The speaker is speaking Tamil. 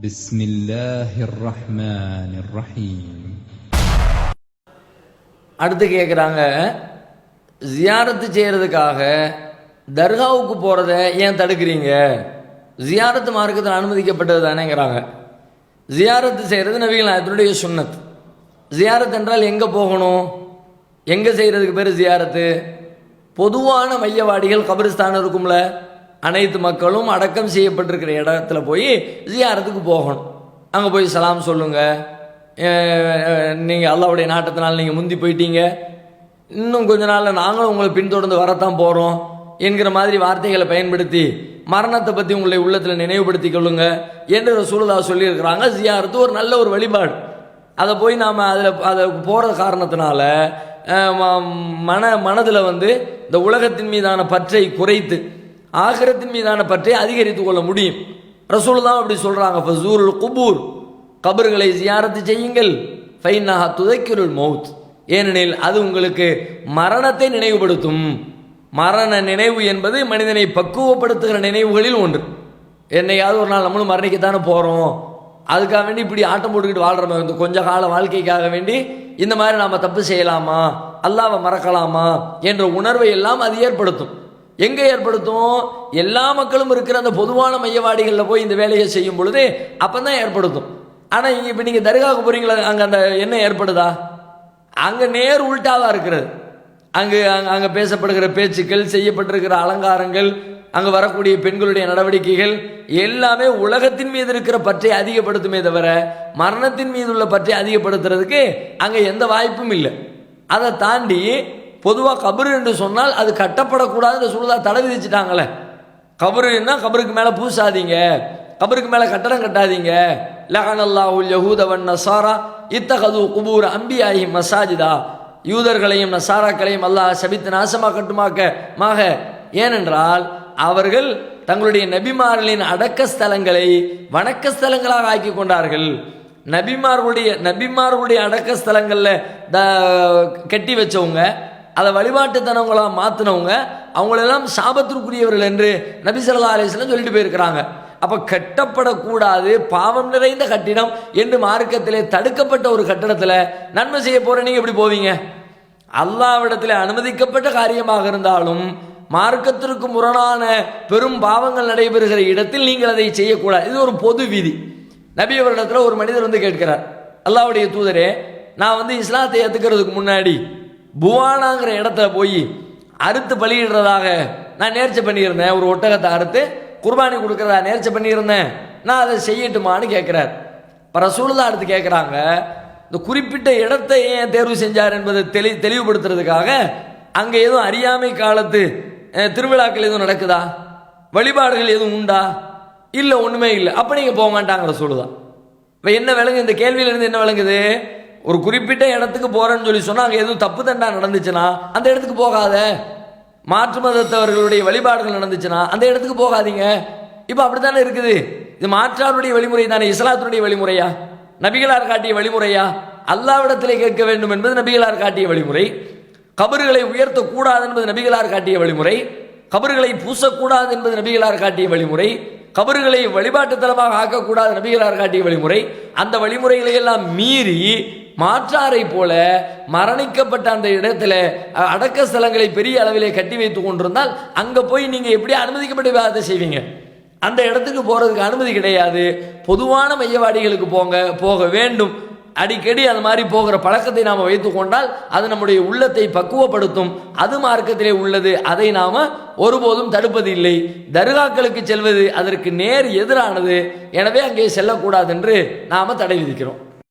بسم الله الرحمن الرحيم அடுத்து கேட்குறாங்க ஜியாரத்து செய்கிறதுக்காக தர்காவுக்கு போகிறத ஏன் தடுக்கிறீங்க ஜியாரத்து மார்க்கத்தில் அனுமதிக்கப்பட்டது தானேங்கிறாங்க ஜியாரத்து செய்கிறது நபிகள் நாயகத்தினுடைய சுன்னத் ஜியாரத் என்றால் எங்கே போகணும் எங்கே செய்கிறதுக்கு பேர் ஜியாரத்து பொதுவான மையவாடிகள் கபிரிஸ்தான் இருக்கும்ல அனைத்து மக்களும் அடக்கம் செய்யப்பட்டிருக்கிற இடத்துல போய் ஜியாரத்துக்கு போகணும். அங்கே போய் சலாம் சொல்லுங்கள் நீங்கள் அல்லாவுடைய நாட்டத்தினால் நீங்கள் முந்தி போயிட்டீங்க. இன்னும் கொஞ்ச நாளில் நாங்களும் உங்களை பின்தொடர்ந்து வரத்தான் போகிறோம் என்கிற மாதிரி வார்த்தைகளை பயன்படுத்தி மரணத்தை பற்றி உங்களை உள்ளத்தில் நினைவுபடுத்திக் கொள்ளுங்க என்று ரசூலுல்லா சொல்லியிருக்கிறாங்க. ஜியாரத்து ஒரு நல்ல ஒரு வழிபாடு. அதை போய் நாம் அதில் அதை போகிற காரணத்தினால மன மனதில் வந்து இந்த உலகத்தின் மீதான பற்றை குறைத்து ஆகிரத்தின் மீதான பற்றை அதிகரித்து கொள்ள முடியும். தான் அப்படி சொல்கிறாங்க ஃபசூருல் குபூர். கபர்களை ஜியாரத்து செய்யுங்கள். ஃபைனாக துதைக்கிருள் மவுத் ஏனெனில் அது உங்களுக்கு மரணத்தை நினைவுபடுத்தும். மரண நினைவு என்பது மனிதனை பக்குவப்படுத்துகிற நினைவுகளில் ஒன்று. என்னையாவது ஒரு நாள் நம்மளும் மரணிக்கத்தானே போகிறோம் அதுக்காக வேண்டி இப்படி ஆட்டம் போட்டுக்கிட்டு வாழ்கிறோம் இந்த கொஞ்ச கால வாழ்க்கைக்காக வேண்டி இந்த மாதிரி நாம் தப்பு செய்யலாமா? அல்லாவை மறக்கலாமா? என்ற உணர்வை எல்லாம் அது ஏற்படுத்தும். எங்கே ஏற்படுத்தும்? எல்லா மக்களும் இருக்கிற அந்த பொதுவான மையவாடிகளில் போய் இந்த வேலையை செய்யும் பொழுது அப்போ தான் ஏற்படுத்தும். ஆனால் இங்கே இப்போ நீங்கள் தர்காவுக்கு போகிறீங்களா அங்கே அந்த என்ன ஏற்படுதா? அங்கே நேர் உள்டாவாக இருக்கிறது. அங்கு அங்கே அங்கே பேசப்படுகிற பேச்சுக்கள் செய்யப்பட்டிருக்கிற அலங்காரங்கள் அங்கே வரக்கூடிய பெண்களுடைய நடவடிக்கைகள் எல்லாமே உலகத்தின் மீது இருக்கிற பற்றை அதிகப்படுத்துமே தவிர மரணத்தின் மீது உள்ள பற்றை அதிகப்படுத்துறதுக்கு அங்கே எந்த வாய்ப்பும் இல்லை. அதை தாண்டி பொதுவாக கபரு என்று சொன்னால் அது கட்டப்படக்கூடாதுன்னு சொல்லுதா தடை விதிச்சிட்டாங்களே. கபருன்னா கபருக்கு மேலே பூசாதீங்க. கபருக்கு மேலே கட்டடம் கட்டாதீங்க. லகனல்லாஹுல் யஹூதவன் நசாரா இத்தகது குபூர் அம்பியாயி மசாஜிதா. யூதர்களையும் நசாராக்களையும் அல்லாஹ் சபித்து நாசமாக்கட்டுமாக்க. மாக ஏனென்றால் அவர்கள் தங்களுடைய நபிமார்களின் அடக்க ஸ்தலங்களை வணக்க ஸ்தலங்களாக ஆக்கி கொண்டார்கள். நபிமார்களுடைய நபிமார்களுடைய அடக்க ஸ்தலங்களில் த கட்டி வச்சவங்க அதை வழிபாட்டுத்தனவங்களாக மாற்றினவங்க அவங்களெல்லாம் சாபத்திற்குரியவர்கள் என்று நபிசல்லா அலிஸ்லாம் சொல்லிட்டு போயிருக்கிறாங்க. அப்போ கட்டப்படக்கூடாது பாவம் நிறைந்த கட்டிடம் என்று மார்க்கத்திலே தடுக்கப்பட்ட ஒரு கட்டடத்தில் நன்மை செய்ய போகிற நீங்கள் எப்படி போவீங்க? அல்லாவிடத்தில் அனுமதிக்கப்பட்ட காரியமாக இருந்தாலும் மார்க்கத்திற்கு முரணான பெரும் பாவங்கள் நடைபெறுகிற இடத்தில் நீங்கள் அதை செய்யக்கூடாது. இது ஒரு பொது விதி. நபி அவரிடத்தில் ஒரு மனிதர் வந்து கேட்கிறார் அல்லாவுடைய தூதரே நான் வந்து இஸ்லாத்தை ஏற்றுக்கிறதுக்கு முன்னாடி புவானாங்கிற இடத்துல போய் அறுத்து பலியிடுறதாக நான் நேர்ச்சி பண்ணியிருந்தேன். ஒரு ஒட்டகத்தை அறுத்து குர்பானி கொடுக்கறதா நேர்ச்சி பண்ணியிருந்தேன். நான் அதை செய்யட்டுமான்னு கேட்குறார். இப்போ ரசூலுல்லா அடுத்து கேட்குறாங்க இந்த குறிப்பிட்ட இடத்தை ஏன் தேர்வு செஞ்சார் என்பதை தெளி தெளிவுபடுத்துறதுக்காக அங்கே எதுவும் அறியாமை காலத்து திருவிழாக்கள் எதுவும் நடக்குதா? வழிபாடுகள் எதுவும் உண்டா? இல்லை ஒன்றுமே இல்லை. அப்போ நீங்கள் போக மாட்டாங்க ரசூலுதான் இப்போ என்ன விளங்கு? இந்த கேள்வியிலேருந்து என்ன விளங்குது? ஒரு குறிப்பிட்ட இடத்துக்கு போகிறேன்னு சொல்லி சொன்னால் அங்கே எதுவும் தப்பு தண்டா நடந்துச்சுன்னா அந்த இடத்துக்கு போகாத. மாற்று மதத்தவர்களுடைய வழிபாடுகள் நடந்துச்சுன்னா அந்த இடத்துக்கு போகாதீங்க. இப்போ அப்படித்தானே இருக்குது? இது மாற்றாருடைய வழிமுறை தானே இஸ்லாத்தினுடைய வழிமுறையா? நபிகளார் காட்டிய வழிமுறையா? அல்லாவிடத்திலே கேட்க வேண்டும் என்பது நபிகளார் காட்டிய வழிமுறை. கபறுகளை உயர்த்தக்கூடாது என்பது நபிகளார் காட்டிய வழிமுறை. கபறுகளை பூசக்கூடாது என்பது நபிகளார் காட்டிய வழிமுறை. கபறுகளை வழிபாட்டுத்தலமாக ஆக்கக்கூடாது நபிகளார் காட்டிய வழிமுறை. அந்த வழிமுறைகளை எல்லாம் மீறி மாற்றாரை போல மரணிக்கப்பட்ட அந்த இடத்துல அடக்க ஸ்தலங்களை பெரிய அளவிலே கட்டி வைத்து கொண்டிருந்தால் அங்க போய் நீங்க எப்படி அனுமதிக்கப்பட்ட விவாதத்தை செய்வீங்க? அந்த இடத்துக்கு போறதுக்கு அனுமதி கிடையாது. பொதுவான மையவாடிகளுக்கு போங்க போக வேண்டும். அடிக்கடி அது மாதிரி போகிற பழக்கத்தை நாம் வைத்து கொண்டால் அது நம்முடைய உள்ளத்தை பக்குவப்படுத்தும். அது மார்க்கத்திலே உள்ளது. அதை நாம் ஒருபோதும் தடுப்பது இல்லை. தர்காக்களுக்கு செல்வது அதற்கு நேர் எதிரானது. எனவே அங்கே செல்லக்கூடாது என்று நாம் தடை விதிக்கிறோம்.